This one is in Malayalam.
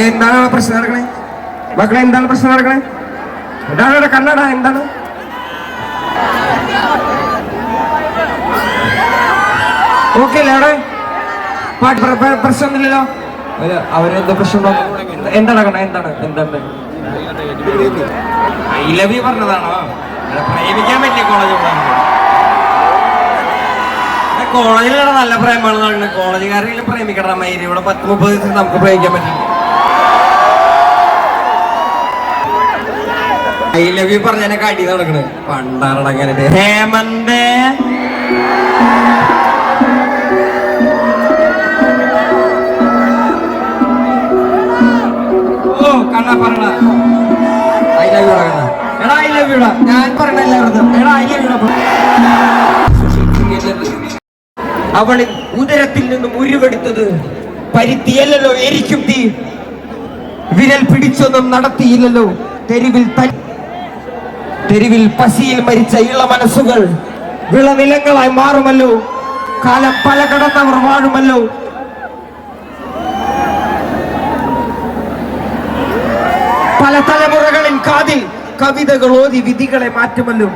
എന്താണ് പ്രശ്നം നടക്കണേ? മക്കളെ എന്താണ് പ്രശ്നം നടക്കണേ? എന്താണ് ഇവിടെ കണ്ണട? എന്താണ്? ഓക്കെ അല്ലേ അവിടെ? പാട്ട് പ്ര- പ്ര- പ്രശ്നമൊന്നുമില്ലല്ലോ? അവരെന്തോ പ്രശ്നം എന്താണ് കണ്ണ എന്താണ്? എന്താണ്? ഐ ലവ് യു പറഞ്ഞതാണോ? പ്രേമിക്കാൻ പറ്റിയ കോളേജ് കോളേജിലാണ് നല്ല നടക്കുന്നത് കോളേജുകാരെങ്കിലും പ്രേമിക്കണം ഇവിടെ പത്ത് മുപ്പത് ദിവസം നമുക്ക് പ്രേമിക്കാൻ പറ്റില്ല. ഐ ലവ് യു പറഞ്ഞതിനെ കാട്ടി നടക്കണേ. പണ്ടാറടങ്ങനെ ഹേമന്തേ. ഓ കണ്ണ പറയണ. ഐ ലവ് യു കണ്ണ എടാ ഐ ലവ് യുടാ ഞാൻ പറയണ എല്ലാവരും എടാ ഐ ലവ് യുടാ അവളിൽ ഉദരത്തിൽ നിന്നും ഉരുവെടുത്തത് പരുത്തിയല്ലോ എരിക്കും തീ. വിരൽ പിടിച്ചൊന്നും നടത്തിയില്ലല്ലോ തെരുവിൽ ത- തെരുവിൽ പശിയിൽ മരിച്ച ഇള മനസ്സുകൾ. വിളനിലങ്ങളായി മാറുമല്ലോ. കാലം പല കടന്നവർ വാഴുമല്ലോ. പല തലമുറകളിൽ കാതിൽ കവിതകൾ ഓതി വിധികളെ മാറ്റുമല്ലോ.